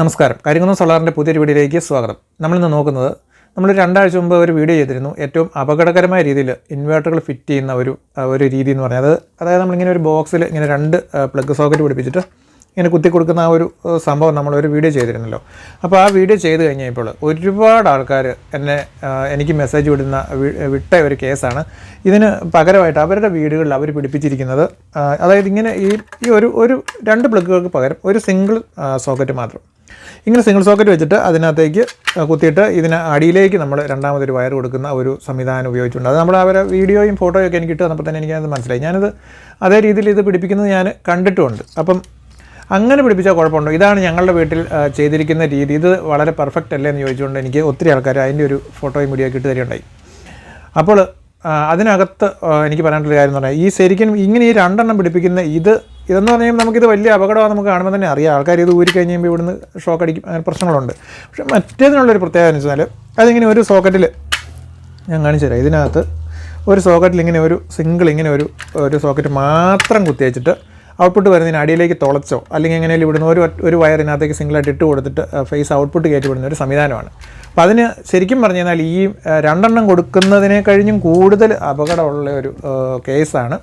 നമസ്കാരം. കരിങ്കുന്നം സോളാറിന്റെ പുതിയൊരു വീഡിയോയിലേക്ക് സ്വാഗതം. നമ്മളിന്ന് നോക്കുന്നത് നമ്മൾ രണ്ടാഴ്ച മുമ്പ് ഒരു വീഡിയോ ചെയ്തിരുന്നു. ഏറ്റവും അപകടകരമായ രീതിയിൽ ഇൻവേർട്ടറുകൾ ഫിറ്റ് ചെയ്യുന്ന ഒരു ഒരു രീതി എന്ന് പറഞ്ഞാൽ അത് അതായത് നമ്മളിങ്ങനെ ഒരു ബോക്സിൽ ഇങ്ങനെ രണ്ട് പ്ലഗ് സോക്കറ്റ് പിടിപ്പിച്ചിട്ട് ഇങ്ങനെ കുത്തി കൊടുക്കുന്ന ആ ഒരു സംഭവം നമ്മളൊരു വീഡിയോ ചെയ്തിരുന്നല്ലോ. അപ്പോൾ ആ വീഡിയോ ചെയ്ത് കഴിഞ്ഞപ്പോൾ ഒരുപാട് ആൾക്കാർ എന്നെ എനിക്ക് മെസ്സേജ് വിടുന്ന വിട്ട ഒരു കേസാണ്. ഇതിന് പകരമായിട്ട് അവരുടെ വീടുകളിൽ അവർ പിടിപ്പിച്ചിരിക്കുന്നത് അതായത് ഇങ്ങനെ ഈ ഈ ഒരു ഒരു രണ്ട് പ്ലഗുകൾക്ക് പകരം ഒരു സിംഗിൾ സോക്കറ്റ് മാത്രം. ഇങ്ങനെ സിംഗിൾ സോക്കറ്റ് വെച്ചിട്ട് അതിനകത്തേക്ക് കുത്തിയിട്ട് ഇതിന് അടിയിലേക്ക് നമ്മൾ രണ്ടാമതൊരു വയർ കൊടുക്കുന്ന ഒരു സംവിധാനം ഉപയോഗിച്ചിട്ടുണ്ട്. അത് നമ്മൾ അവരെ വീഡിയോയും ഫോട്ടോയും ഒക്കെ എനിക്ക് ഇട്ട് തന്നെ എനിക്കത് മനസ്സിലായി. ഞാനത് അതേ രീതിയിൽ ഇത് പിടിപ്പിക്കുന്നത് ഞാൻ കണ്ടിട്ടുമുണ്ട് അപ്പം അങ്ങനെ പിടിപ്പിച്ചാൽ കുഴപ്പമുണ്ടോ? ഇതാണ് ഞങ്ങളുടെ വീട്ടിൽ ചെയ്തിരിക്കുന്ന രീതി. ഇത് വളരെ പെർഫെക്റ്റ് അല്ലേ എന്ന് ചോദിച്ചുകൊണ്ട് എനിക്ക് ഒത്തിരി ആൾക്കാർ അതിന്റെ ഒരു ഫോട്ടോയും വീഡിയോ ഒക്കെ തരുണ്ടായി അപ്പോൾ അതിനകത്ത് എനിക്ക് പറയാനുള്ള കാര്യം എന്ന് പറഞ്ഞാൽ ഈ ശരിക്കും ഇങ്ങനെ ഈ രണ്ടെണ്ണം പിടിപ്പിക്കുന്ന ഇത് ഇതെന്ന് പറഞ്ഞാൽ നമുക്കിത് വലിയ അപകടമാണ് നമുക്ക് കാണുമ്പോൾ തന്നെ അറിയാം. ആൾക്കാർ ഇത് ഊരി കഴിഞ്ഞ് ഇവിടുന്ന് ഷോക്ക് അടിക്കും. അങ്ങനെ പ്രശ്നങ്ങളുണ്ട്. പക്ഷെ മറ്റേതിനുള്ളൊരു പ്രത്യേകത എന്ന് വെച്ചാൽ അതിങ്ങനെ ഒരു സോക്കറ്റിൽ ഞാൻ കാണിച്ചു തരാം. ഇതിനകത്ത് ഒരു സോക്കറ്റിൽ ഇങ്ങനെ ഒരു സിംഗിൾ ഇങ്ങനെ ഒരു ഒരു സോക്കറ്റ് മാത്രം കുത്തി വെച്ചിട്ട് ഔട്ട്പുട്ട് വരുന്നതിന് അടിയിലേക്ക് തുളച്ചോ അല്ലെങ്കിൽ എങ്ങനെയാലും ഇവിടുന്ന് ഒരു ഒരു വയറിനകത്തേക്ക് സിംഗിളായിട്ട് ഇട്ട് കൊടുത്തിട്ട് ഫേസ് ഔട്ട്പുട്ട് കയറ്റി വിടുന്ന ഒരു സംവിധാനമാണ്. അപ്പോൾ അതിന് ശരിക്കും പറഞ്ഞു കഴിഞ്ഞാൽ ഈ രണ്ടെണ്ണം കൊടുക്കുന്നതിനെ കഴിഞ്ഞും കൂടുതൽ അപകടമുള്ള ഒരു കേസാണ്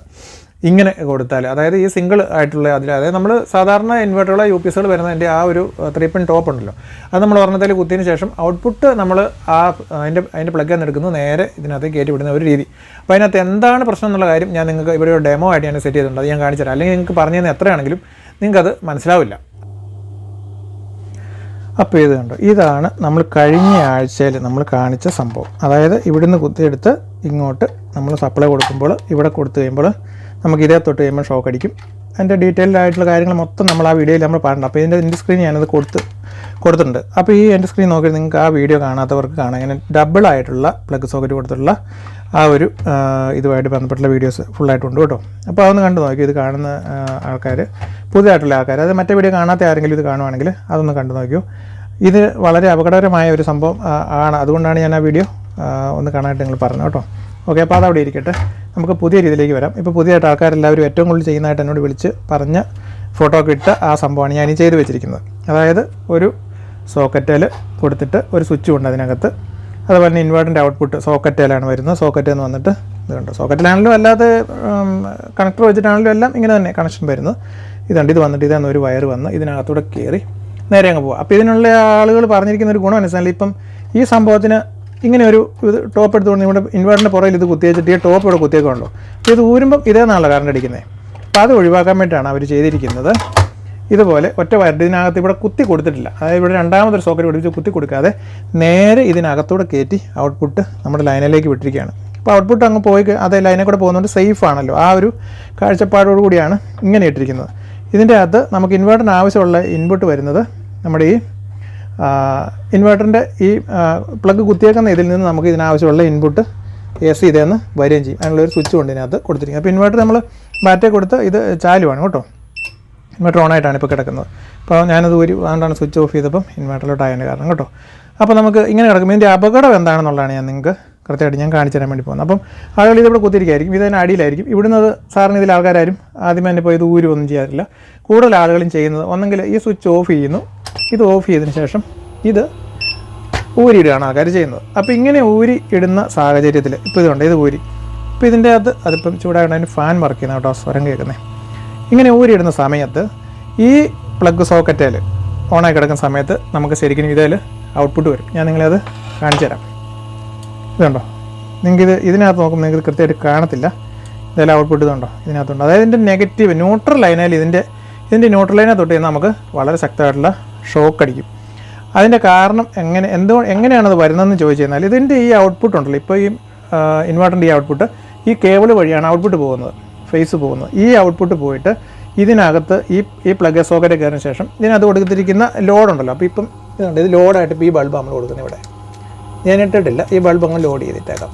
ഇങ്ങനെ കൊടുത്താൽ അതായത് ഈ സിംഗിൾ ആയിട്ടുള്ള അതിൽ അതായത് നമ്മൾ സാധാരണ ഇൻവെർട്ടറുകളെ യു പി എസുകൾ വരുന്നതിന്റെ ആ ഒരു ത്രീ പിൻ ടോപ്പ് ഉണ്ടല്ലോ. അത് നമ്മൾ ഒരെണ്ണത്തിൽ കുത്തിയതിന് ശേഷം ഔട്ട്പുട്ട് നമ്മൾ ആ അതിന്റെ അതിന്റെ പ്ലഗ് എന്ന് എടുക്കുന്നത് നേരെ ഇതിനകത്ത് കയറ്റി വിടുന്ന ഒരു രീതി. അപ്പോൾ അതിനകത്ത് എന്താണ് പ്രശ്നം എന്നുള്ള കാര്യം ഞാൻ നിങ്ങൾക്ക് ഇവിടെ ഒരു ഡെമോ ആയിട്ട് ഞാൻ സെറ്റ് ചെയ്തിട്ടുണ്ട്. അത് ഞാൻ കാണിച്ചു തരാം. അല്ലെങ്കിൽ നിങ്ങൾക്ക് പറഞ്ഞു തന്നെ എത്രയാണെങ്കിലും നിങ്ങൾക്കത് മനസ്സിലാവില്ല. അപ്പോൾ ഇത് കണ്ടോ ഇതാണ് നമ്മൾ കഴിഞ്ഞ ആഴ്ചയിൽ നമ്മൾ കാണിച്ച സംഭവം. അതായത് ഇവിടുന്ന് കുത്തിയെടുത്ത് ഇങ്ങോട്ട് നമ്മൾ സപ്ലൈ കൊടുക്കുമ്പോൾ ഇവിടെ കൊടുത്തു കഴിയുമ്പോൾ നമുക്ക് ഇതേ തൊട്ട് കഴിയുമ്പോൾ ഷോക്ക് അടിക്കും. അതിന്റെ ഡീറ്റെയിൽഡ് ആയിട്ടുള്ള കാര്യങ്ങൾ മൊത്തം നമ്മൾ ആ വീഡിയോയിൽ നമ്മൾ പറഞ്ഞിട്ടുണ്ട്. അപ്പോൾ ഇതിന്റെ എന്റെ സ്ക്രീൻ ഞാനത് കൊടുത്ത് കൊടുത്തിട്ടുണ്ട്. അപ്പോൾ ഈ എന്റെ സ്ക്രീൻ നോക്കി നിങ്ങൾക്ക് ആ വീഡിയോ കാണാത്തവർക്ക് കാണാം. ഇങ്ങനെ ഡബിൾ ആയിട്ടുള്ള പ്ലഗ് സോക്കറ്റ് കൊടുത്തിട്ടുള്ള ആ ഒരു ഇതുമായിട്ട് ബന്ധപ്പെട്ടുള്ള വീഡിയോസ് ഫുള്ളായിട്ടുണ്ട് കേട്ടോ. അപ്പോൾ അതൊന്ന് കണ്ടു നോക്കി. ഇത് കാണുന്ന ആൾക്കാർ പുതിയതായിട്ടുള്ള ആൾക്കാർ അത് മറ്റേ വീഡിയോ കാണാത്ത ആരെങ്കിലും ഇത് കാണുവാണെങ്കിൽ അതൊന്ന് കണ്ടു നോക്കിയോ ഇത് വളരെ അപകടകരമായ ഒരു സംഭവം ആണ്. അതുകൊണ്ടാണ് ഞാൻ ആ വീഡിയോ ഒന്ന് കാണാനായിട്ട് നിങ്ങൾ പറഞ്ഞു കേട്ടോ. ഓക്കെ അപ്പോൾ അതവിടെ ഇരിക്കട്ടെ. നമുക്ക് പുതിയ രീതിയിലേക്ക് വരാം. ഇപ്പോൾ പുതിയതായിട്ട് ആൾക്കാരെല്ലാവരും ഏറ്റവും കൂടുതൽ ചെയ്യുന്നതായിട്ട് എന്നോട് വിളിച്ച് പറഞ്ഞ് ഫോട്ടോ ഒക്കെ ഇട്ട ആ സംഭവമാണ് ഞാൻ ഈ ചെയ്ത് വെച്ചിരിക്കുന്നത്. അതായത് ഒരു സോക്കറ്റൽ കൊടുത്തിട്ട് ഒരു സ്വിച്ച് ഉണ്ട് അതിനകത്ത്. അതുപോലെ തന്നെ ഇൻവേർട്ടറിന്റെ ഔട്ട്പുട്ട് സോക്കറ്റേലാണ് വരുന്നത്. സോക്കറ്റ് എന്ന് വന്നിട്ട് ഇതുണ്ട് സോക്കറ്റിലാണെങ്കിലും അല്ലാതെ കണക്ടർ വെച്ചിട്ടാണെങ്കിലും എല്ലാം ഇങ്ങനെ തന്നെ കണക്ഷൻ വരുന്നത്. ഇതുണ്ട് ഇത് വന്നിട്ട് ഇതാണ് ഒരു വയർ വന്ന് ഇതിനകത്തൂടെ കയറി നേരെ അങ്ങ് പോകാം അപ്പോൾ ഇതിനുള്ള ആളുകൾ പറഞ്ഞിരിക്കുന്ന ഒരു ഗുണം മനസ്സിലായി ഇപ്പം ഈ സംഭവത്തിന് ഇങ്ങനെ ഒരു ഇത് ടോപ്പ് എടുത്തുകൊണ്ട് ഇവിടെ ഇൻവേർട്ടറിന്റെ പുറകിൽ ഇത് കുത്തി വെച്ചിട്ട് ഈ ടോപ്പ് ഇവിടെ കുത്തിയേക്കുണ്ടോ അപ്പോൾ ഇത് ഊരുമ്പം ഇതേ നാളെ കറണ്ട് അടിക്കുന്നത് അപ്പോൾ അത് ഒഴിവാക്കാൻ വേണ്ടിയിട്ടാണ് അവർ ചെയ്തിരിക്കുന്നത്. ഇതുപോലെ ഒറ്റ വയർ ഇതിനകത്ത് ഇവിടെ കുത്തി കൊടുത്തിട്ടില്ല. അതായത് ഇവിടെ രണ്ടാമതൊരു സോക്കറ്റ് പിടിപ്പിച്ച് കുത്തി കൊടുക്കാതെ നേരെ ഇതിനകത്തൂടെ കയറ്റി ഔട്ട്പുട്ട് നമ്മുടെ ലൈനിലേക്ക് വിട്ടിരിക്കുകയാണ്. അപ്പോൾ ഔട്ട്പുട്ട് അങ്ങ് പോയി അതേ ലൈനിൽ കൂടെ പോകുന്നതുകൊണ്ട് സേഫ് ആണല്ലോ. ആ ഒരു കാഴ്ചപ്പാടോട് കൂടിയാണ് ഇങ്ങനെ ഇട്ടിരിക്കുന്നത്. ഇതിന്റെ അകത്ത് നമുക്ക് ഇൻവേർട്ടറിന് ആവശ്യമുള്ള ഇൻപുട്ട് വരുന്നത് നമ്മുടെ ഈ ഇൻവേർട്ടറിന്റെ ഈ പ്ലഗ് കുത്തിയേക്കുന്ന ഇതിൽ നിന്ന് നമുക്ക് ഇതിനാവശ്യമുള്ള ഇൻപുട്ട് എ സി ഇതേന്ന് വരികയും ചെയ്യും. അതിനുള്ള ഒരു സ്വിച്ച് കൊണ്ട് ഇതിനകത്ത് കൊടുത്തിരിക്കുന്നത്. അപ്പോൾ ഇൻവേർട്ടർ നമ്മൾ ബാറ്ററി കൊടുത്ത് ഇത് ചാലുവാണ് കേട്ടോ. ഇൻവെർട്ടർ ഓൺ ആയിട്ടാണ് ഇപ്പോൾ കിടക്കുന്നത്. അപ്പോൾ ഞാനത് ഒരു അതുകൊണ്ടാണ് സ്വിച്ച് ഓഫ് ചെയ്തപ്പം ഇൻവേർട്ടറിലോട്ട് ആയതിന്റെ കാരണം കേട്ടോ. അപ്പോൾ നമുക്ക് ഇങ്ങനെ കിടക്കും. ഇതിന്റെ അപകടം എന്താണെന്നുള്ളതാണ് ഞാൻ നിങ്ങൾക്ക് കൃത്യമായിട്ട് ഞാൻ കാണിച്ചു തരാൻ വേണ്ടി പോകുന്നത്. അപ്പം ആളുകൾ ഇതിവിടെ കുത്തിരിക്കായിരിക്കും ഇതിന് അടിയിലായിരിക്കും. ഇവിടുന്ന് അത് സാറിന് ഇതിൽ ആൾക്കാരും ആദ്യമേ തന്നെ പോയി ഇത് ഊരി ഒന്നും ചെയ്യാറില്ല. കൂടുതൽ ആളുകളും ചെയ്യുന്നത് ഒന്നെങ്കിൽ ഈ സ്വിച്ച് ഓഫ് ചെയ്യുന്നു. ഇത് ഓഫ് ചെയ്തതിന് ശേഷം ഇത് ഊരിയിടുകയാണ് ആൾക്കാർ ചെയ്യുന്നത്. അപ്പോൾ ഇങ്ങനെ ഊരി ഇടുന്ന സാഹചര്യത്തിൽ ഇപ്പോൾ ഇതുണ്ട്. ഇത് ഊരി. ഇപ്പോൾ ഇതിന്റെ അകത്ത് അതിപ്പം ചൂടായതുകൊണ്ട് അതിന് ഫാൻ വർക്ക് ചെയ്യുന്ന കേട്ടോ സ്വരം കേൾക്കുന്നത് ഇങ്ങനെ ഊരിയിടുന്ന സമയത്ത് ഈ പ്ലഗ് സോക്കറ്റിൽ ഓണായി കിടക്കുന്ന സമയത്ത് നമുക്ക് ശരിക്കും ഇതിൽ ഔട്ട്പുട്ട് വരും. ഞാൻ നിങ്ങളെ അത് കാണിച്ചു തരാം. ഇതുണ്ടോ? നിങ്ങൾക്കിത് ഇതിനകത്ത് നോക്കുമ്പോൾ നിങ്ങൾക്ക് കൃത്യമായിട്ട് കാണത്തില്ല. ഇതെല്ലാം ഔട്ട്പുട്ട് ഇതുണ്ടോ? ഇതിനകത്തുണ്ട്. അതായത് ഇതിന്റെ നെഗറ്റീവ് ന്യൂട്രൽ ലൈനായാലും ഇതിന്റെ ഇതിന്റെ ന്യൂട്രൽ ലൈനെ തൊട്ട് നമുക്ക് വളരെ ശക്തമായിട്ടുള്ള ഷോക്ക് അടിക്കും അതിന്റെ കാരണം എങ്ങനെ എന്തോ എങ്ങനെയാണത് വരുന്നതെന്ന് ചോദിച്ചു കഴിഞ്ഞാൽ ഇതിന്റെ ഈ ഔട്ട്പുട്ട് ഉണ്ടല്ലോ ഇപ്പോൾ ഈ ഇൻവെർട്ടറിന്റെ ഈ ഔട്ട്പുട്ട് ഈ കേബിൾ വഴിയാണ് ഔട്ട്പുട്ട് പോകുന്നത് ഫേസ് പോകുന്നത്. ഈ ഔട്ട്പുട്ട് പോയിട്ട് ഇതിനകത്ത് ഈ ഈ പ്ലഗ് സോക്കറ്റ് കയറിന് ശേഷം ഇതിനകത്ത് കൊടുത്തിരിക്കുന്ന ലോഡ് ഉണ്ടല്ലോ അപ്പോൾ ഇപ്പം ഇതുണ്ട് ഇത് ലോഡായിട്ട് ഇപ്പോൾ ഈ ബൾബ് നമ്മൾ കൊടുക്കുന്നത് ഇവിടെ. ഞാൻ ഇട്ടിട്ടില്ല ഈ ബൾബ് അങ്ങ് ലോഡ് ചെയ്തിട്ടേക്കാം.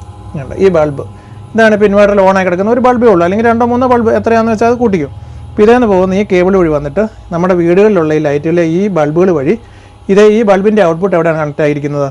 ഈ ബൾബ് ഇതാണ് ഇപ്പോൾ ഇൻവേർട്ടർ ഓണായി കിടക്കുന്ന ഒരു ബൾബേ ഉള്ളൂ അല്ലെങ്കിൽ രണ്ടോ മൂന്നോ ബൾബ് എത്രയാണെന്ന് വെച്ചാൽ അത് കൂട്ടിക്കും. അപ്പോൾ ഇതേന്ന് പോകുന്ന ഈ കേബിൾ വഴി വന്നിട്ട് നമ്മുടെ വീടുകളിലുള്ള ഈ ലൈറ്റിലെ ഈ ബൾബുകൾ വഴി ഇതേ ഈ ബൾബിന്റെ ഔട്ട്പുട്ട് എവിടെയാണ് കണക്ട് ആയിരിക്കുന്നത്?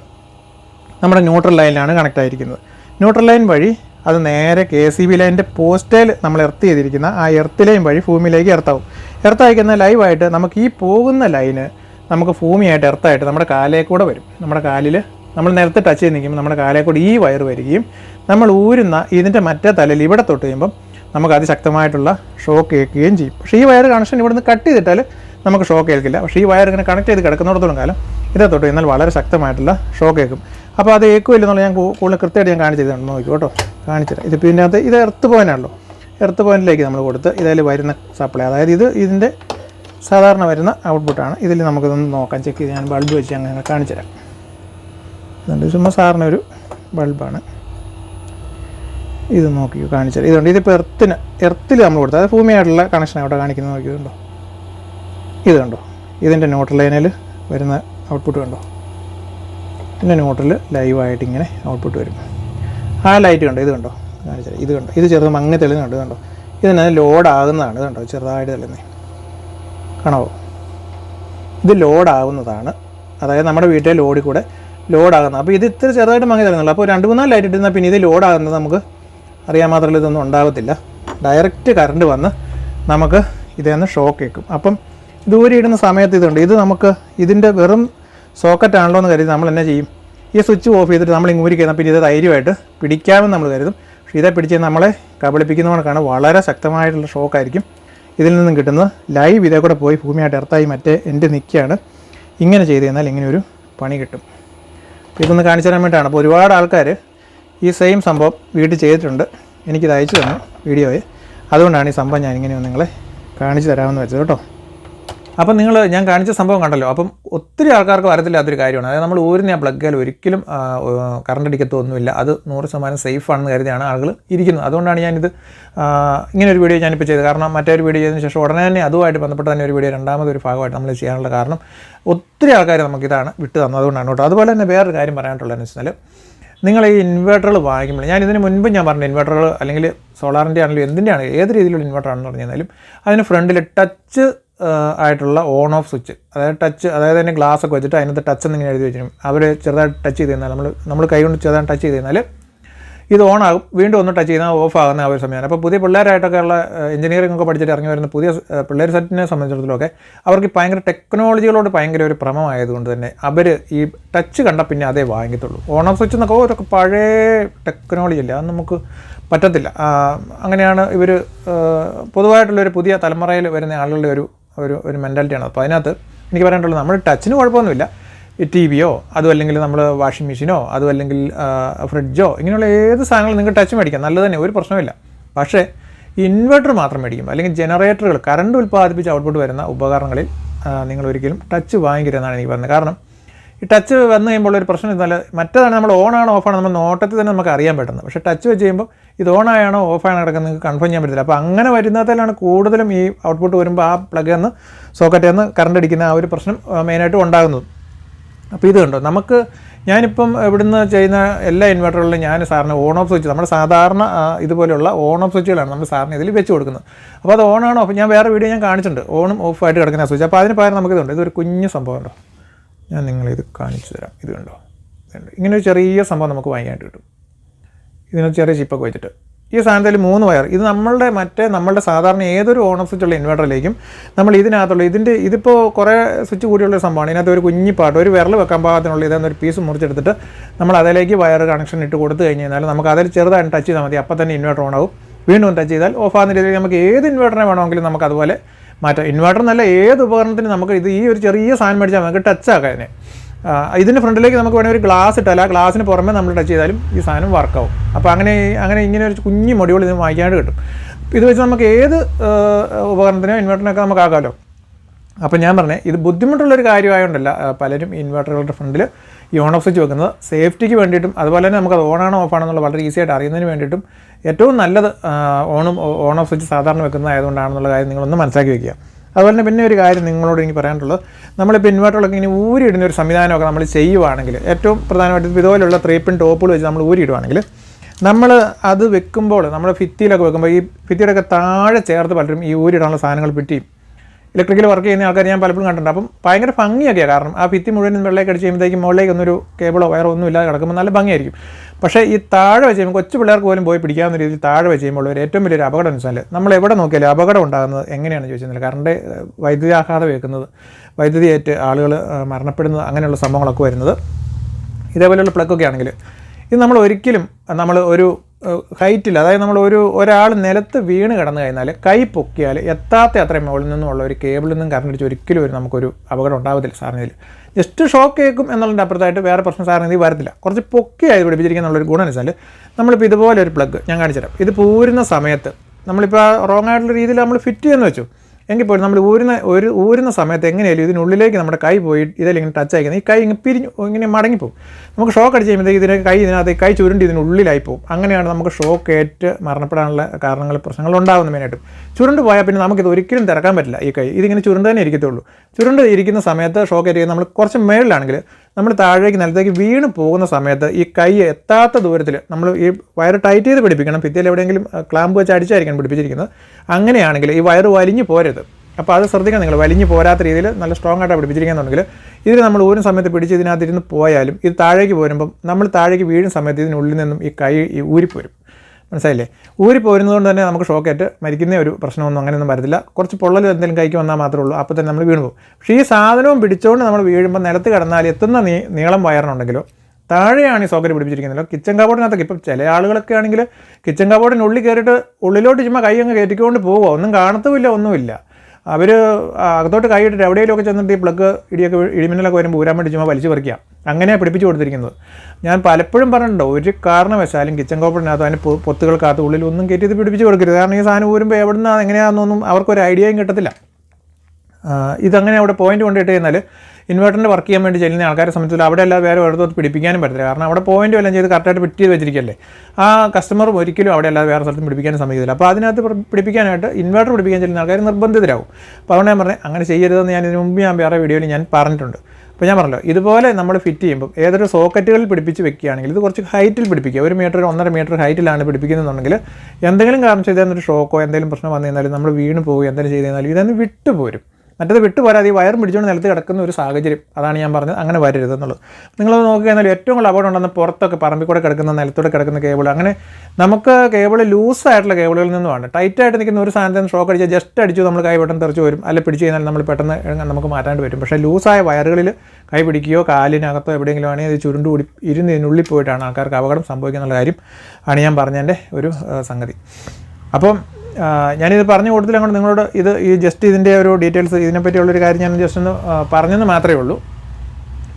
നമ്മുടെ ന്യൂട്രൽ ലൈനിലാണ് കണക്ട് ആയിരിക്കുന്നത്. ന്യൂട്രൽ ലൈൻ വഴി അത് നേരെ കെ സി ബി ലൈനിന്റെ പോസ്റ്റേൽ നമ്മൾ എർത്ത് ചെയ്തിരിക്കുന്ന ആ എർത്ത് ലൈൻ വഴി ഭൂമിയിലേക്ക് എർത്താവും എർത്തയക്കുന്ന ലൈവായിട്ട് നമുക്ക് ഈ പോകുന്ന ലൈന് നമുക്ക് ഭൂമിയായിട്ട് എർത്തായിട്ട് നമ്മുടെ കാലേ കൂടെ വരും. നമ്മുടെ കാലിൽ നമ്മൾ നിലത്ത് ടച്ച് ചെയ്ത് നിൽക്കുമ്പോൾ നമ്മുടെ കാലേ കൂടെ ഈ വയർ വരികയും നമ്മൾ ഊരുന്ന ഇതിന്റെ മറ്റേ തലയിൽ ഇവിടെ തൊട്ട് കഴിയുമ്പം നമുക്ക് അതിശക്തമായിട്ടുള്ള ഷോക്ക് ഏൽക്കുകയും ചെയ്യും. പക്ഷേ ഈ വയർ കണക്ഷൻ ഇവിടുന്ന് കട്ട് ചെയ്തിട്ടാൽ നമുക്ക് ഷോക്ക് ഏൽക്കില്ല. പക്ഷേ ഈ വയർ ഇങ്ങനെ കണക്ട് ചെയ്ത് കിടക്കുന്നിടത്തോളം കാലം ഇതേ തൊട്ട് എന്നാൽ വളരെ ശക്തമായിട്ടുള്ള ഷോക്ക് ഏൽക്കും. അപ്പോൾ അത് ഏക്കുമില്ല എന്നുള്ള ഞാൻ കൂടുതൽ കൃത്യമായിട്ട് ഞാൻ കാണിച്ചു തരുന്നുണ്ട് നോക്കി കേട്ടോ. കാണിച്ചുതരാം ഇത് പിന്നെ അത് ഇത് എർത്ത് പോയിന്റാണല്ലോ എർത്ത് പോയിന്റിലേക്ക് നമ്മൾ കൊടുത്ത് ഇതിൽ വരുന്ന സപ്ലൈ അതായത് ഇത് ഇതിന്റെ സാധാരണ വരുന്ന ഔട്ട്പുട്ടാണ് ഇതിൽ നമുക്കിതൊന്ന് നോക്കാം. ചെക്ക് ചെയ്ത് ഞാൻ ബൾബ് വെച്ച് അങ്ങനെ കാണിച്ചു തരാം. ഇതുണ്ട് ചുമ്മാ സാറിന് ഒരു ബൾബാണ് ഇത് നോക്കി കാണിച്ചാൽ. ഇതുണ്ട്. ഇതിപ്പോൾ എർത്തിന് എർത്തിൽ നമ്മൾ കൊടുത്തത്. അതായത് ഭൂമിയായിട്ടുള്ള കണക്ഷൻ അവിടെ കാണിക്കുന്നത്. നോക്കിയതുണ്ടോ ഇതുണ്ടോ ഇതിന്റെ ന്യൂട്രൽ ലൈനിൽ വരുന്ന ഔട്ട്പുട്ട് കണ്ടോ? ഇതിന്റെ ന്യൂട്രൽ ലൈവായിട്ട് ഇങ്ങനെ ഔട്ട്പുട്ട് വരും. ആ ലൈറ്റ് കണ്ടോ? ഇത് കണ്ടോ? കാണിച്ചാൽ. ഇത് കണ്ടോ? ഇത് ചെറുത് മങ്ങി തെളിഞ്ഞുണ്ട് കണ്ടോ? ഇതിന് ലോഡ് ആകുന്നതാണ്. ഇത് കണ്ടോ? ചെറുതായിട്ട് തെളിയുന്നേ. കാണാവോ ഇത് ലോഡ് ആവുന്നതാണ്. അതായത് നമ്മുടെ വീട്ടിലെ ലോഡിൽ കൂടെ ലോഡാകുന്നത് അപ്പോൾ ഇത് ഇത്ര ചെറുതായിട്ട് മങ്ങി തരുന്നുള്ളൂ അപ്പോൾ രണ്ട് മൂന്നാൽ ലൈറ്റ് ഇട്ടിരുന്നാൽ പിന്നെ ഇത് ലോഡാകുന്നത് നമുക്ക് അറിയാൻ മാത്രമല്ല ഇതൊന്നും ഉണ്ടാകത്തില്ല ഡയറക്റ്റ് കറണ്ട് വന്ന് നമുക്ക് ഇതേന്ന് ഷോക്ക് കേൾക്കും അപ്പം ദൂരെ ഇടുന്ന സമയത്ത് ഇതുണ്ട്. ഇത് നമുക്ക് ഇതിന്റെ വെറും സോക്കറ്റ് ആണല്ലോ എന്ന് കരുതി നമ്മൾ എന്നാ ചെയ്യും? ഈ സ്വിച്ച് ഓഫ് ചെയ്തിട്ട് നമ്മൾ ഇങ്ങൂരി കഴിഞ്ഞാൽ പിന്നെ ഇത് ധൈര്യമായിട്ട് പിടിക്കാമെന്ന് നമ്മൾ കരുതും. പക്ഷേ ഇതേ പിടിച്ച് നമ്മളെ കബളിപ്പിക്കുന്നതുകൊണ്ടാണ് വളരെ ശക്തമായിട്ടുള്ള ഷോക്കായിരിക്കും ഇതിൽ നിന്നും കിട്ടുന്നത് ലൈവ് ഇതേ കൂടെ പോയി ഭൂമിയായിട്ട് എർത്തായി മറ്റേ എന്റെ നിൽക്കുകയാണ്. ഇങ്ങനെ ചെയ്ത് കഴിഞ്ഞാൽ ഇങ്ങനെ ഒരു പണി കിട്ടും. ഇതൊന്ന് കാണിച്ചു തരാൻ വേണ്ടിയിട്ടാണ്. അപ്പോൾ ഒരുപാട് ആൾക്കാർ ഈ സെയിം സംഭവം വീട്ടിൽ ചെയ്തിട്ടുണ്ട്. എനിക്കിത് അയച്ചു തന്നു വീഡിയോയെ അതുകൊണ്ടാണ് ഈ സംഭവം ഞാൻ ഇങ്ങനെ നിങ്ങളെ കാണിച്ചു തരാമെന്ന് വെച്ചത് കേട്ടോ. അപ്പം നിങ്ങൾ ഞാൻ കാണിച്ച സംഭവം കണ്ടല്ലോ. അപ്പം ഒത്തിരി ആൾക്കാർക്ക് വരത്തില്ലാത്തൊരു കാര്യമാണ്. അതായത് നമ്മൾ ഊരിന് ആ പ്ലഗിൽ ഒരിക്കലും കറണ്ട് അടിക്കത്തൊന്നുമില്ല അത് നൂറ് ശതമാനം സേഫ് ആണെന്ന് കരുതിയാണ് ആളുകൾ ഇരിക്കുന്നത്. അതുകൊണ്ടാണ് ഞാനിത് ഇങ്ങനൊരു വീഡിയോ ഞാനിപ്പോൾ ചെയ്തത്. കാരണം മറ്റൊരു വീഡിയോ ചെയ്തതിന് ശേഷം ഉടനെ തന്നെ അതുമായിട്ട് ബന്ധപ്പെട്ട് തന്നെ ഒരു വീഡിയോ രണ്ടാമതൊരു ഭാഗമായിട്ട് നമ്മൾ ചെയ്യാനുള്ള കാരണം ഒത്തിരി ആൾക്കാർ നമുക്കിതാണ് വിട്ട് തന്നത്. അതുകൊണ്ടാണ് കേട്ടോ. അതുപോലെ തന്നെ വേറൊരു കാര്യം പറയാനുള്ളതെന്ന് വെച്ചാൽ നിങ്ങൾ ഈ ഇൻവേർട്ടറുകൾ വാങ്ങിക്കുമ്പോൾ ഞാൻ ഇതിന് മുൻപ് ഞാൻ പറഞ്ഞു ഇൻവേർട്ടറുകൾ അല്ലെങ്കിൽ സോളാറിന്റെ ആണെങ്കിലും എന്തിന്റെ ആണെങ്കിലും ഏത് രീതിയിലുള്ള ഇൻവേർട്ടർ ആണെന്ന് പറഞ്ഞു കഴിഞ്ഞാലും അതിന് ഫ്രണ്ടിൽ ടച്ച് ആയിട്ടുള്ള ഓൺ ഓഫ് സ്വിച്ച് അതായത് ടച്ച് അതായത് തന്നെ ഗ്ലാസ് ഒക്കെ വെച്ചിട്ട് അതിനകത്ത് ടച്ച് എന്നിങ്ങനെ എഴുതി വെച്ചിരുന്നു അവർ ചെറുതായിട്ട് ടച്ച് ചെയ്ത് കഴിഞ്ഞാൽ നമ്മൾ നമ്മൾ കൈ കൊണ്ട് ചെറുതായിട്ട് ടച്ച് ചെയ്ത് കഴിഞ്ഞാൽ ഇത് ഓൺ ആകും വീണ്ടും ഒന്ന് ടച്ച് ചെയ്താൽ ഓഫ് ആകുന്ന ആ ഒരു സമയമാണ്. അപ്പോൾ പുതിയ പിള്ളേരായിട്ടൊക്കെ ഉള്ള എഞ്ചിനീയറിംഗ് ഒക്കെ പഠിച്ചിട്ട് ഇറങ്ങി വരുന്ന പുതിയ പിള്ളേർ സെറ്റിനെ സംബന്ധിച്ചിടത്തോളമൊക്കെ അവർക്ക് ഭയങ്കര ടെക്നോളജികളോട് ഭയങ്കര ഒരു ഭ്രമമായതുകൊണ്ട് തന്നെ അവർ ഈ ടച്ച് കണ്ട പിന്നെ അതേ വാങ്ങിത്തുള്ളൂ ഓൺ ഓഫ് സ്വിച്ച് എന്നൊക്കെ ഒരു പഴയ ടെക്നോളജി അല്ല? അത് നമുക്ക് പറ്റത്തില്ല. അങ്ങനെയാണ് ഇവർ പൊതുവായിട്ടുള്ളൊരു പുതിയ തലമുറയിൽ വരുന്ന ആളുകളുടെ ഒരു ഒരു ഒരു മെന്റാലിറ്റിയാണ് അപ്പോൾ അതിനകത്ത് എനിക്ക് പറയാനുള്ളത് നമ്മൾ ടച്ചിന് കുഴപ്പമൊന്നുമില്ല. ടി വിയോ അതും അല്ലെങ്കിൽ നമ്മൾ വാഷിംഗ് മെഷീനോ അതും അല്ലെങ്കിൽ ഫ്രിഡ്ജോ ഇങ്ങനെയുള്ള ഏത് സാധനങ്ങളും നിങ്ങൾക്ക് ടച്ച് മേടിക്കാം. നല്ലത് തന്നെ ഒരു പ്രശ്നമില്ല പക്ഷേ ഇൻവെർട്ടർ മാത്രം മേടിക്കും അല്ലെങ്കിൽ ജനറേറ്ററുകൾ കറണ്ട് ഉൽപ്പാദിപ്പിച്ച് ഔട്ട്പുട്ട് വരുന്ന ഉപകരണങ്ങളിൽ നിങ്ങൾ ഒരിക്കലും ടച്ച് വാങ്ങിക്കരുതെന്നാണ് എനിക്ക് പറയുന്നത്. കാരണം ഈ ടച്ച് വന്നു കഴിയുമ്പോൾ ഒരു പ്രശ്നം എന്നാൽ മറ്റേതാണ് നമ്മൾ ഓൺ ആണോ ഓഫ് ആണോ നമ്മൾ നോട്ടത്തിൽ തന്നെ നമുക്ക് അറിയാൻ പറ്റുന്നത്. പക്ഷേ ടച്ച് വെച്ച് കഴിയുമ്പോൾ ഇത് ഓൺ ആയാണോ ഓഫ് ആണോ കിടക്കുന്നത് നിങ്ങൾക്ക് കൺഫേം ചെയ്യാൻ പറ്റില്ല അപ്പോൾ അങ്ങനെ വരുന്നതിലാണ് കൂടുതലും ഈ ഔട്ട്പുട്ട് വരുമ്പോൾ ആ പ്ലഗ് എന്ന് സോക്കറ്റിൽ നിന്ന് കറണ്ട് അടിക്കുന്ന ആ ഒരു പ്രശ്നം മെയിനായിട്ട് ഉണ്ടാകുന്നത്. അപ്പോൾ ഇത് കണ്ടോ? നമുക്ക് ഞാനിപ്പം ഇവിടുന്ന് ചെയ്യുന്ന എല്ലാ ഇൻവെർട്ടറുകളിലും ഞാൻ സാറിന് ഓൺ ഓഫ് സ്വിച്ച് നമ്മുടെ സാധാരണ ഇതുപോലെയുള്ള ഓൺ ഓഫ് സ്വിച്ചുകളാണ് നമ്മൾ സാറിന് ഇതിൽ വെച്ച് കൊടുക്കുന്നത്. അപ്പോൾ അത് ഓൺ ആണോ? അപ്പോൾ ഞാൻ വേറെ വീഡിയോ ഞാൻ കാണിച്ചിട്ടുണ്ട്. ഓണും ഓഫ് ആയിട്ട് കിടക്കുന്ന സ്വിച്ച് അപ്പോൾ അതിന് പകരം നമുക്കിതുണ്ട് ഇതൊരു കുഞ്ഞു സംഭവം ഉണ്ടോ ഞാൻ നിങ്ങളിത് കാണിച്ചു തരാം. ഇത് കണ്ടോ? ഇതുണ്ട്. ഇങ്ങനെ ഒരു ചെറിയ സംഭവം നമുക്ക് വാങ്ങിക്കാനായിട്ട് കിട്ടും. ഇതിനൊരു ചെറിയ ചിപ്പൊക്കെ വെച്ചിട്ട്. ഈ സാധനത്തിൽ മൂന്ന് വയർ. ഇത് നമ്മളുടെ മറ്റേ നമ്മളുടെ സാധാരണ ഏതൊരു ഓഫ് സ്വിച്ചുള്ള ഇൻവെർട്ടറിലേക്കും നമ്മൾ ഇതിനകത്തുള്ള ഇതിന്റെ ഇതിപ്പോൾ കുറേ സ്വിച്ച് കൂടിയുള്ള ഒരു സംഭവമാണ്. ഇതിനകത്ത് ഒരു കുഞ്ഞി പാട്ട് ഒരു വിരൽ വെക്കാൻ പാകത്തിനുള്ള ഇതെന്ന് ഒരു പീസ് മുറിച്ചെടുത്തിട്ട് നമ്മൾ അതിലേക്ക് വയർ കണക്ഷൻ ഇട്ട് കൊടുത്തു കഴിഞ്ഞ് കഴിഞ്ഞാൽ നമുക്ക് അതിൽ ചെറുതായിട്ട് ടച്ച് ചെയ്താൽ മതി. അപ്പോൾ തന്നെ ഇൻവെർട്ടർ ഓൺ ആവും. വീണ്ടും ടച്ച് ചെയ്താൽ ഓഫ് ആകുന്ന രീതിയിൽ നമുക്ക് ഏത് ഇൻവെർട്ടറിനെ വേണമെങ്കിലും നമുക്ക് അതുപോലെ മാറ്റാം. ഇൻവെർട്ടർ എന്നല്ല ഏത് ഉപകരണത്തിന് നമുക്ക് ഇത് ഈ ഒരു ചെറിയ സാധനം മേടിച്ചാൽ നമുക്ക് ടച്ച് ആക്കാം അതിനെ. ഇതിന്റെ ഫ്രണ്ടിലേക്ക് നമുക്ക് വേണമെങ്കിൽ ഒരു ഗ്ലാസ് ഇട്ടാൽ ആ ഗ്ലാസ്സിന് പുറമെ നമ്മൾ ടച്ച് ചെയ്താലും ഈ സാധനം വർക്കാവും അപ്പോൾ അങ്ങനെ അങ്ങനെ ഇങ്ങനെ ഒരു കുഞ്ഞു മൊഡ്യൂൾ ഇത് വാങ്ങിക്കാണ്ട് കിട്ടും. ഇത് വെച്ച് നമുക്ക് ഏത് ഉപകരണത്തിനോ ഇൻവെർട്ടറിനൊക്കെ നമുക്ക് ആക്കാമല്ലോ. അപ്പോൾ ഞാൻ പറഞ്ഞേ ഇത് ബുദ്ധിമുട്ടുള്ളൊരു കാര്യമായതുകൊണ്ടല്ല പലരും ഇൻവെർട്ടറുകളുടെ ഫ്രണ്ടിൽ ഈ ഓൺ ഓഫ് സ്വിച്ച് വെക്കുന്നത്. സേഫ്റ്റിക്ക് വേണ്ടിയിട്ടും അതുപോലെ തന്നെ നമുക്ക് അത് ഓണാണോ ഓഫ് ആണെന്നുള്ള വളരെ ഈസി ആയിട്ട് അറിയുന്നതിന് വേണ്ടിയിട്ടും ഏറ്റവും നല്ലത് ഓണും ഓൺ ഓഫ് സ്വിച്ച് സാധാരണ വെക്കുന്നതായതുകൊണ്ടാണെന്നുള്ള കാര്യം നിങ്ങളൊന്ന് മനസ്സിലാക്കി വെക്കുക. അതുപോലെ തന്നെ പിന്നെ ഒരു കാര്യം നിങ്ങളോട് എനിക്ക് പറയാനുള്ളത്. നമ്മളിപ്പോൾ ഇനി ഇങ്ങനെ ഊരിയിടുന്ന ഒരു സംവിധാനമൊക്കെ നമ്മൾ ചെയ്യുവാണെങ്കിൽ ഏറ്റവും പ്രധാനമായിട്ട് ഇതുപോലുള്ള ത്രീ പിൻ ടോപ്പുകൾ വെച്ച് നമ്മൾ ഊരിയിടുവാണെങ്കിൽ നമ്മൾ അത് വെക്കുമ്പോൾ നമ്മുടെ ഭിത്തിയിലൊക്കെ വെക്കുമ്പോൾ ഈ ഭിത്തിയുടെയൊക്കെ താഴെ ചേർത്ത് പലരും ഈ ഊരിടാനുള്ള സാധനങ്ങൾ പിറ്റിയും ഇലക്ട്രിക്കൽ വർക്ക് ചെയ്യുന്ന ആൾക്കാർ ഞാൻ പലപ്പോഴും കണ്ടിട്ടുണ്ട്. അപ്പം ഭയങ്കര ഭംഗിയൊക്കെയാണ് കാരണം ആ ഭിത്തി മുഴുവൻ വെള്ളയൊക്കെ അടിച്ച് കഴിയുമ്പോഴത്തേക്കും മുകളിലേക്ക് ഒന്നൊരു കേബിളോ വയറോ ഒന്നും ഇല്ലാതെ കിടക്കുമ്പോൾ നല്ല ഭംഗിയായിരിക്കും. പക്ഷേ ഈ താഴെ വെച്ച് ചെയ്യുമ്പോൾ കൊച്ചു പിള്ളേർക്ക് പോലും പോയി പിടിക്കാവുന്ന രീതിയിൽ താഴെ വെച്ച് ചെയ്യുമ്പോൾ ഒരു ഏറ്റവും വലിയൊരു അപകടം എന്ന് വെച്ചാൽ നമ്മൾ എവിടെ നോക്കിയാലും അപകടം ഉണ്ടാകുന്നത് എങ്ങനെയാണെന്ന് ചോദിച്ചാൽ കറണ്ട് വൈദ്യുതി ആഘാതം വെക്കുന്നത് വൈദ്യുതി ഏറ്റ് ആളുകൾ മരണപ്പെടുന്നത് അങ്ങനെയുള്ള സംഭവങ്ങളൊക്കെ വരുന്നത്. ഇതേപോലെയുള്ള പ്ലഗൊക്കെ ആണെങ്കിൽ ഇത് നമ്മൾ ഒരിക്കലും നമ്മൾ ഒരു ഹൈറ്റിൽ അതായത് നമ്മൾ ഒരു ഒരാൾ നിലത്ത് വീണ് കിടന്നു കഴിഞ്ഞാൽ കൈ പൊക്കിയാൽ എത്താത്ത അത്രയും മുകളിൽ നിന്നുമുള്ള ഒരു കേബിളിൽ നിന്നും കറണ്ട് അടിച്ച് ഒരിക്കലും ഒരു നമുക്കൊരു അപകടം ഉണ്ടാവത്തില്ല സാറിന് ഇതിൽ ജസ്റ്റ് ഷോക്ക് കേൾക്കും എന്നുള്ളതിന്റെ അപ്പുറത്തായിട്ട് വേറെ പ്രശ്നം സാറിന് ഇതിൽ വരത്തില്ല. കുറച്ച് പൊക്കിയായി ഒരു ഗുണം വെച്ചാൽ നമ്മളിപ്പോൾ ഇതുപോലെ ഒരു പ്ലഗ് ഞാൻ കാണിച്ചുതരാം. ഇത് പൂരുന്ന സമയത്ത് നമ്മളിപ്പോൾ റോങ് ആയിട്ടുള്ള രീതിയിൽ നമ്മൾ ഫിറ്റ് ചെയ്യുന്ന വെച്ചു. എങ്കിൽ പോലും നമ്മൾ ഊരുന്ന ഒരു ഊരുന്ന സമയത്ത് എങ്ങനെയായാലും ഇതിനുള്ളിലേക്ക് നമ്മുടെ കൈ പോയി ഇതിൽ ഇങ്ങനെ ടച്ച് ആയിരിക്കുന്നത് ഈ കൈ ഇങ്ങനെ പിരിഞ്ഞ് ഇങ്ങനെ മടങ്ങിപ്പോകും നമുക്ക് ഷോക്ക് അടിച്ച് കഴിയുമ്പോഴത്തേക്ക് ഇതിനെ കൈ ഇതിനകത്ത് കൈ ചുരുണ്ടി ഇതിനുള്ളിലായി പോകും അങ്ങനെയാണ് നമുക്ക് ഷോക്ക് ഏറ്റ് മരണപ്പെടാനുള്ള കാരണങ്ങൾ പ്രശ്നങ്ങൾ ഉണ്ടാകുന്നത് മെയിനായിട്ടും ചുരുണ്ട് പോയാൽ പിന്നെ നമുക്കിത് ഒരിക്കലും തിറക്കാൻ പറ്റില്ല ഈ കൈ. ഇതിങ്ങനെ ചുരുണ്ട് തന്നെ ഇരിക്കത്തുള്ളൂ. ചുരുണ്ട് ഇരിക്കുന്ന സമയത്ത് ഷോക്ക് ഏറ്റ് നമ്മൾ കുറച്ച് മേളിലാണെങ്കിൽ നമ്മൾ താഴേക്ക് നിലത്തേക്ക് വീണ് പോകുന്ന സമയത്ത് ഈ കൈ എത്താത്ത ദൂരത്തിൽ നമ്മൾ ഈ വയർ ടൈറ്റ് ചെയ്ത് പിടിപ്പിക്കണം. ഭിത്തിയിൽ എവിടെയെങ്കിലും ക്ലാമ്പ് വെച്ച് അടിച്ചായിരിക്കണം പിടിപ്പിച്ചിരിക്കുന്നത്. അങ്ങനെയാണെങ്കിൽ ഈ വയർ വലിഞ്ഞു പോരരുത്. അപ്പോൾ അത് ശ്രദ്ധിക്കണം നിങ്ങൾ. വലിഞ്ഞു പോരാത്ത രീതിയിൽ നല്ല സ്ട്രോങ് ആയിട്ട് പിടിപ്പിച്ചിരിക്കുന്നുണ്ടെങ്കിൽ ഇതിൽ നമ്മൾ ഒരു സമയത്ത് പിടിച്ച് ഇതിനകത്തിരുന്ന് പോയാലും ഇത് താഴേക്ക് പോരുമ്പം നമ്മൾ താഴേക്ക് വീഴുന്ന സമയത്ത് ഇതിനുള്ളിൽ നിന്നും ഈ കൈ ഈ ഊരിപ്പോരും. മനസ്സിലായില്ലേ? ഊരി പോരുന്നതുകൊണ്ട് തന്നെ നമുക്ക് ഷോക്കേറ്റ് മരിക്കുന്ന ഒരു പ്രശ്നമൊന്നും അങ്ങനെയൊന്നും വരത്തില്ല. കുറച്ച് പൊള്ളൽ എന്തെങ്കിലും കൈക്ക് വന്നാൽ മാത്രമേ ഉള്ളൂ. അപ്പോൾ തന്നെ നമ്മൾ വീണു പോകും പക്ഷേ ഈ സാധനവും പിടിച്ചുകൊണ്ട് നമ്മൾ വീഴുമ്പോൾ നിലത്ത് കിടന്നാൽ എത്തുന്ന നീ നീളം വയറിനുണ്ടെങ്കിലോ താഴെയാണ് ഈ സോക്കറ്റ് പിടിപ്പിച്ചിരിക്കുന്നത് കിച്ചൺ കബോർഡിനകത്തൊക്കെ ഇപ്പം ചില ആളുകളൊക്കെ ആണെങ്കിൽ കിച്ചൺ കബോർഡിനുള്ളിൽ കയറിയിട്ട് ഉള്ളിലോട്ട് ചുമ്മാ കൈ അങ്ങ് കയറ്റിക്കൊണ്ട് പോവുക. ഒന്നും കാണത്തുമില്ല ഒന്നുമില്ല. അവർ അകത്തോട്ട് കൈയിട്ടിട്ട് എവിടെയെങ്കിലുമൊക്കെ ചെന്നിട്ട് ഈ പ്ലഗ് ഇടിയൊക്കെ ഇടിമിന്നലൊക്കെ വരുമ്പോൾ ഊരാൻ വേണ്ടി ചുമ്മാ വലിച്ചു പറിക്കുക. അങ്ങനെയാണ് പിടിപ്പിച്ചു കൊടുത്തിരിക്കുന്നത്. ഞാൻ പലപ്പോഴും പറഞ്ഞിട്ടുണ്ട് ഒരു കാരണവശാലും കിച്ചൺ കോപ്പറിനകത്ത് അതിന് പൊത്തുകൾക്കകത്ത് ഉള്ളിൽ ഒന്നും കയറ്റി ഇത് പിടിപ്പിച്ച് കൊടുക്കരുത്. കാരണം ഈ സാധനം ഊരുമ്പോൾ എവിടെ നിന്നാണ് എങ്ങനെയാണെന്നൊന്നും അവർക്കൊരു ഐഡിയയും കിട്ടത്തില്ല. ഇതങ്ങനെ അവിടെ പോയിന്റ് കൊണ്ടിട്ട് കഴിഞ്ഞാൽ ഇൻവേർട്ടറിന്റെ വർക്ക് ചെയ്യാൻ വേണ്ടി ചെല്ലുന്ന ആൾക്കാരെ സംബന്ധിച്ചില്ല അവിടെ അല്ലാതെ വേറെ ഒരിടത്തോട്ട് പിടിപ്പിക്കാനും പറ്റില്ല കാരണം അവിടെ പോയിന്റ് വല്ലതും ചെയ്ത് കറക്റ്റായിട്ട് ഫിറ്റ് ചെയ്ത് വെച്ചിരിക്കല്ലേ. ആ കസ്റ്റമറും ഒരിക്കലും അവിടെ അല്ലാതെ വേറെ സ്ഥലത്തും പിടിപ്പിക്കാനും സമ്മതിക്കില്ല അപ്പോൾ അതിനകത്ത് പിടിപ്പിക്കാനായിട്ട് ഇൻവേർട്ടർ പിടിപ്പിക്കാൻ ചെല്ലുന്ന ആൾക്കാർ നിർബന്ധിതരാകും അപ്പോൾ അതുകൊണ്ട് ഞാൻ പറഞ്ഞത് അങ്ങനെ ചെയ്യരുതെന്ന് ഞാൻ ഇതിന് മുമ്പ് ഞാൻ വേറെ വീഡിയോയിൽ ഞാൻ പറഞ്ഞിട്ടുണ്ട്. അപ്പോൾ ഞാൻ പറഞ്ഞല്ലോ ഇതുപോലെ നമ്മൾ ഫിറ്റ് ചെയ്യുമ്പോൾ ഏതൊരു സോക്കറ്റുകളിൽ പിടിപ്പിച്ച് വെക്കുകയാണെങ്കിൽ ഇത് കുറച്ച് ഹൈറ്റിൽ പിടിപ്പിക്കുക. ഒരു മീറ്റർ ഒന്നര മീറ്റർ ഹൈറ്റിലാണ് പിടിപ്പിക്കുന്നതെന്നുണ്ടെങ്കിൽ എന്തെങ്കിലും കാരണം ചെയ്താൽ ഒരു ഷോക്കോ എന്തെങ്കിലും പ്രശ്നം വന്നു കഴിഞ്ഞാൽ നമ്മൾ വീണ് പോകുക എന്തെങ്കിലും ചെയ്ത് കഴിഞ്ഞാൽ ഇതൊന്ന് വിട്ടുപോരും. മറ്റത് വിട്ടു പോരാതെ ഈ വയർ പിടിച്ചുകൊണ്ട് നിലത്ത് കിടക്കുന്ന ഒരു സാഹചര്യം. അതാണ് ഞാൻ പറഞ്ഞത്. അങ്ങനെ വരരുത് എന്നുള്ളത്. നിങ്ങൾ നോക്കുകയാണെങ്കിൽ ഏറ്റവും കൂടുതൽ അപകടം ഉണ്ടെന്ന് പുറത്തൊക്കെ പറമ്പിൽ കൂടെ കിടക്കുന്ന നിലത്തൂടെ കിടക്കുന്ന കേബിൾ അങ്ങനെ നമുക്ക് കേബിൾ ലൂസായിട്ടുള്ള കേബിളുകളിൽ നിന്നുമാണ്. ടൈറ്റായിട്ട് നിൽക്കുന്ന ഒരു സാധനത്തിന് ഷോക്ക് അടിച്ചാൽ ജസ്റ്റ് അടിച്ചു നമ്മൾ കൈ പെട്ടെന്ന് തെറിച്ച് വരും. അല്ല പിടിച്ചു കഴിഞ്ഞാൽ നമ്മൾ പെട്ടെന്ന് നമുക്ക് മാറ്റാണ്ട് വരും. പക്ഷേ ലൂസായ വയറുകളിൽ കൈ പിടിക്കുകയോ കാലിനകത്തോ എവിടെയെങ്കിലും ആണെങ്കിൽ അത് ചുരുണ്ട് കൂടി ഇരുന്ന് ഇതിനുള്ളിൽ പോയിട്ടാണ് ആൾക്കാർക്ക് അപകടം സംഭവിക്കുന്നുള്ള കാര്യം ആണ് ഞാൻ പറഞ്ഞതിന്റെ ഒരു സംഗതി. അപ്പം ഞാനിത് പറഞ്ഞു കൊടുത്തില്ല അങ്ങോട്ട് നിങ്ങളോട് ഇത് ഈ ജസ്റ്റ് ഇതിന്റെ ഒരു ഡീറ്റെയിൽസ് ഇതിനെപ്പറ്റിയുള്ളൊരു കാര്യം ഞാൻ ജസ്റ്റ് ഒന്ന് പറഞ്ഞെന്ന് മാത്രമേ ഉള്ളൂ.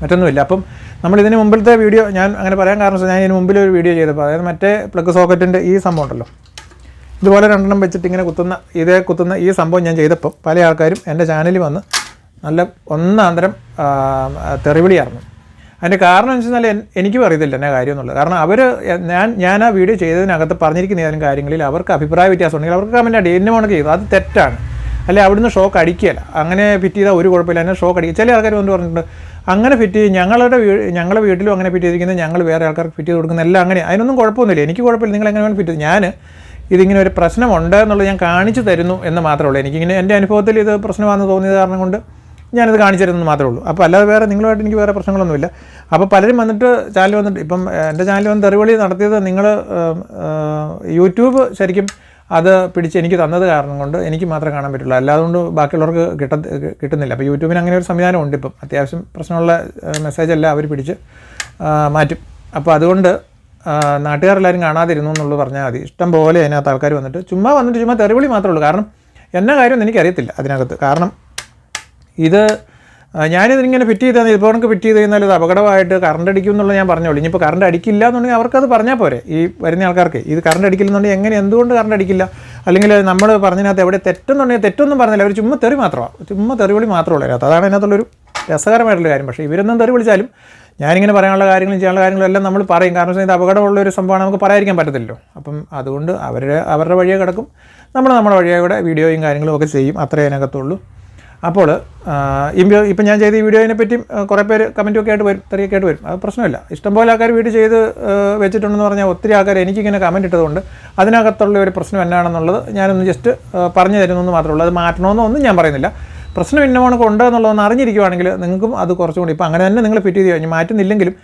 മറ്റൊന്നുമില്ല. അപ്പം നമ്മൾ ഇതിന് മുമ്പിലത്തെ വീഡിയോ ഞാൻ അങ്ങനെ പറയാൻ കാരണം ഞാൻ ഇതിന് മുമ്പിൽ ഒരു വീഡിയോ ചെയ്തപ്പോൾ അതായത് മറ്റേ പ്ലഗ് സോക്കറ്റിന്റെ ഈ സംഭവം ഉണ്ടല്ലോ. ഇതുപോലെ രണ്ടെണ്ണം വെച്ചിട്ട് ഇങ്ങനെ കുത്തുന്ന ഇതേ കുത്തുന്ന ഈ സംഭവം ഞാൻ ചെയ്തപ്പോൾ പല ആൾക്കാരും എന്റെ ചാനലിൽ വന്ന് നല്ല ഒന്നാന്തരം തെറിവിളിയായിരുന്നു അതിന്റെ കാരണം എന്ന് വെച്ചാൽ എനിക്ക് അറിയത്തില്ല എന്നാ കാര്യം എന്നുള്ളത്. കാരണം അവർ ഞാൻ ഞാൻ ആ വീഡിയോ ചെയ്തതിനകത്ത് പറഞ്ഞിരിക്കുന്ന ഏതെങ്കിലും കാര്യങ്ങളിൽ അവർക്ക് അഭിപ്രായ വ്യത്യാസം ഉണ്ടെങ്കിൽ അവർക്ക് കമന്റ് അടി എന്നെ വേണമെങ്കിൽ ചെയ്തു. അത് തെറ്റാണ്. അല്ലെ അവിടുന്ന് ഷോക്ക് അടിക്കുകയല്ല. അങ്ങനെ ഫിറ്റ് ചെയ്താൽ ഒരു കുഴപ്പമില്ല. എന്നെ ഷോക്ക് അടിക്കുക. ചില ആൾക്കാർ വന്ന് പറഞ്ഞിട്ടുണ്ട് അങ്ങനെ ഫിറ്റ് ചെയ്യും ഞങ്ങളുടെ ഞങ്ങളുടെ വീട്ടിലും അങ്ങനെ ഫിറ്റ് ചെയ്തിരിക്കുന്നത് ഞങ്ങൾ വേറെ ആൾക്കാർക്ക് ഫിറ്റ് ചെയ്ത് കൊടുക്കുന്ന എല്ലാം അങ്ങനെ. അതിനൊന്നും കുഴപ്പമൊന്നുമില്ല. എനിക്ക് കുഴപ്പമില്ല. നിങ്ങൾ എങ്ങനെ വേണം ഫിറ്റ് ചെയ്ത്. ഞാൻ ഇതിങ്ങനെ ഒരു പ്രശ്നമുണ്ട് എന്നുള്ളത് ഞാൻ കാണിച്ചു തരുന്നു എന്ന് മാത്രമേ ഉള്ളൂ. എനിക്കിങ്ങനെ എന്റെ അനുഭവത്തിൽ ഇത് പ്രശ്നമാണെന്ന് തോന്നിയത് കാരണം കൊണ്ട് ഞാനിത് കാണിച്ചു തരുന്നത് മാത്രമേ ഉള്ളൂ. അപ്പോൾ അല്ലാതെ വേറെ നിങ്ങളുമായിട്ട് എനിക്ക് വേറെ പ്രശ്നങ്ങളൊന്നുമില്ല. അപ്പോൾ പലരും വന്നിട്ട് ചാനൽ വന്നിട്ട് ഇപ്പം എന്റെ ചാനൽ വന്ന് തെറിവളി നടത്തിയത് നിങ്ങൾ യൂട്യൂബ് ശരിക്കും അത് പിടിച്ച് എനിക്ക് തന്നത് കാരണം കൊണ്ട് എനിക്ക് മാത്രമേ കാണാൻ പറ്റുള്ളൂ. അല്ലാതെ കൊണ്ട് ബാക്കിയുള്ളവർക്ക് കിട്ട കിട്ടുന്നില്ല. അപ്പോൾ യൂട്യൂബിന് അങ്ങനെ ഒരു സംവിധാനം ഉണ്ട് ഇപ്പം. അത്യാവശ്യം പ്രശ്നമുള്ള മെസ്സേജ് അവർ പിടിച്ച് മാറ്റും. അപ്പോൾ അതുകൊണ്ട് നാട്ടുകാരെല്ലാവരും കാണാതിരുന്നു എന്നുള്ളത് പറഞ്ഞാൽ മതി. ഇഷ്ടം പോലെ അതിനകത്ത് ആൾക്കാർ വന്നിട്ട് ചുമ്മാ വന്നിട്ട് ചുമ്മാ തെറിവിളി മാത്രമേ ഉള്ളൂ. കാരണം എന്നാ കാര്യം എനിക്കറിയത്തില്ല അതിനകത്ത്. കാരണം ഇത് ഞാനിത് ഞാനിതിങ്ങനെ ഫിറ്റ് ചെയ്താൽ ഇപ്പോൾ നമുക്ക് ഫിറ്റ് ചെയ്ത് കഴിഞ്ഞാൽ ഇത് അപകടമായിട്ട് കറണ്ട് അടിക്കും എന്നുള്ളത് ഞാൻ പറഞ്ഞോളൂ ഇനിയിപ്പോൾ കറണ്ട് അടിക്കില്ല എന്നുണ്ടെങ്കിൽ അവർക്കത് പറഞ്ഞാൽ പോരെ ഈ വരുന്ന ആൾക്കാർക്ക്. ഇത് കറണ്ട് അടിക്കില്ലെന്നുണ്ടെങ്കിൽ എങ്ങനെ എന്തുകൊണ്ട് കറണ്ട് അടിക്കില്ല? അല്ലെങ്കിൽ നമ്മൾ പറഞ്ഞതിനകത്ത് എവിടെ തെറ്റെന്നുണ്ടെങ്കിൽ തെറ്റൊന്നും പറഞ്ഞില്ല അവർ ചുമ്മാ തെറി മാത്രമാണ് ചുമ്മാ തെറിവിളി മാത്രമേ ഉള്ളൂ അതിനകത്ത്. അതാണ് അതിനകത്തുള്ളൊരു രസകരമായിട്ടുള്ള കാര്യം. പക്ഷേ ഇവരൊന്നും തെറി വിളിച്ചാലും ഞാനിങ്ങനെ പറയാനുള്ള കാര്യങ്ങളും ചെയ്യാനുള്ള കാര്യങ്ങളും എല്ലാം നമ്മൾ പറയും. കാരണം വെച്ചാൽ ഇത് അപകടമുള്ള ഒരു സംഭവമാണ് നമുക്ക് പറയാതിരിക്കാൻ പറ്റത്തില്ലല്ലോ. അപ്പം അതുകൊണ്ട് അവരുടെ അവരുടെ വഴിയെ കിടക്കും. നമ്മൾ നമ്മുടെ വഴിയെ കൂടെ വീഡിയോയും കാര്യങ്ങളും ഒക്കെ ചെയ്യും. അത്രേ അതിനകത്തുള്ളൂ. അപ്പോൾ ഇപ്പം ഞാൻ ചെയ്ത ഈ വീഡിയോയിനെ പറ്റി കുറേ പേര് കമന്റും ഒക്കെ ആയിട്ട് വരും തെറിയൊക്കെ ആയിട്ട് വരും. അത് പ്രശ്നമില്ല. ഇഷ്ടംപോലെ ആൾക്കാർ വീഡിയോ ചെയ്ത് വെച്ചിട്ടുണ്ടെന്ന് പറഞ്ഞാൽ ഒത്തിരി ആൾക്കാർ എനിക്കിങ്ങനെ കമന്റ് ഇട്ടതുകൊണ്ട് അതിനകത്തുള്ള ഒരു പ്രശ്നം എന്നാണെന്നുള്ളത് ഞാനൊന്ന് ജസ്റ്റ് പറഞ്ഞു തരുന്നെന്ന് മാത്രമേ ഉള്ളൂ. അത് മാറ്റണമെന്നൊന്നും ഞാൻ പറയുന്നില്ല. പ്രശ്നം ഇന്നമാണ് കൊണ്ട് എന്നുള്ളതെന്ന് അറിഞ്ഞിരിക്കുവാണെങ്കിൽ നിങ്ങൾക്കും അത് കുറച്ചുകൂടി ഇപ്പോൾ അങ്ങനെ തന്നെ നിങ്ങൾ ഫിറ്റ് ചെയ്ത് കഴിഞ്ഞ് മാറ്റുന്നില്ലെങ്കിലും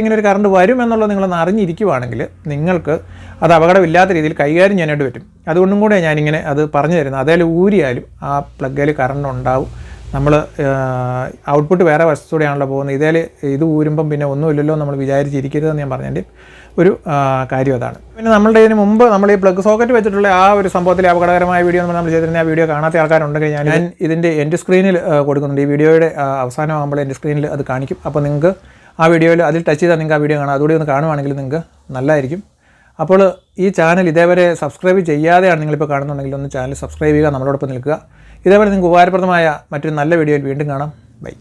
ഇങ്ങനെ ഒരു കറണ്ട് വരും എന്നുള്ളത് നിങ്ങളൊന്ന് അറിഞ്ഞിരിക്കുവാണെങ്കിൽ നിങ്ങൾക്ക് അത് അപകടമില്ലാത്ത രീതിയിൽ കൈകാര്യം ചെയ്യാനായിട്ട് പറ്റും. അതുകൊണ്ടും കൂടെ ഞാനിങ്ങനെ അത് പറഞ്ഞു തരുന്നത്. അതേൽ ഊരിയാലും ആ പ്ലഗ്ഗിൽ കറണ്ട് ഉണ്ടാവും. നമ്മൾ ഔട്ട്പുട്ട് വേറെ വശത്തൂടെയാണല്ലോ പോകുന്നത്. ഇതേൽ ഇത് ഊരുമ്പം പിന്നെ ഒന്നുമില്ലല്ലോ നമ്മൾ വിചാരിച്ചിരിക്കരുതെന്ന് ഞാൻ പറഞ്ഞതിന്റെ ഒരു കാര്യം അതാണ്. പിന്നെ നമ്മളുടെ ഇതിന് മുമ്പ് നമ്മൾ ഈ പ്ലഗ് സോക്കറ്റ് വെച്ചിട്ടുള്ള ആ ഒരു സംഭവത്തിലെ അപകടകരമായ വീഡിയോ നമ്മൾ നമ്മൾ ചെയ്തിരുന്ന ആ വീഡിയോ കാണാത്ത ആൾക്കാരുണ്ടെങ്കിൽ ഞാൻ ഞാൻ ഇതിന്റെ എന്റെ സ്ക്രീനിൽ കൊടുക്കുന്നുണ്ട്. ഈ വീഡിയോയുടെ അവസാനമാകുമ്പോൾ എന്റെ സ്ക്രീനിൽ അത് കാണിക്കും. അപ്പോൾ നിങ്ങൾക്ക് ആ വീഡിയോയിൽ അതിൽ ടച്ച് ചെയ്താൽ നിങ്ങൾക്ക് ആ വീഡിയോ കാണാം. അതുകൂടി ഒന്ന് കാണുവാണെങ്കിൽ നിങ്ങൾക്ക് നല്ലതായിരിക്കും. അപ്പോൾ ഈ ചാനൽ ഇതേവരെ സബ്സ്ക്രൈബ് ചെയ്യാതെയാണ് നിങ്ങളിപ്പോൾ കാണുന്നുണ്ടെങ്കിൽ ഒന്ന് ചാനൽ സബ്സ്ക്രൈബ് ചെയ്യുക നമ്മളോടൊപ്പം നിൽക്കുക. ഇതേപോലെ നിങ്ങൾക്ക് ഉപകാരപ്രദമായ മറ്റൊരു നല്ല വീഡിയോയിൽ വീണ്ടും കാണാം. ബൈ.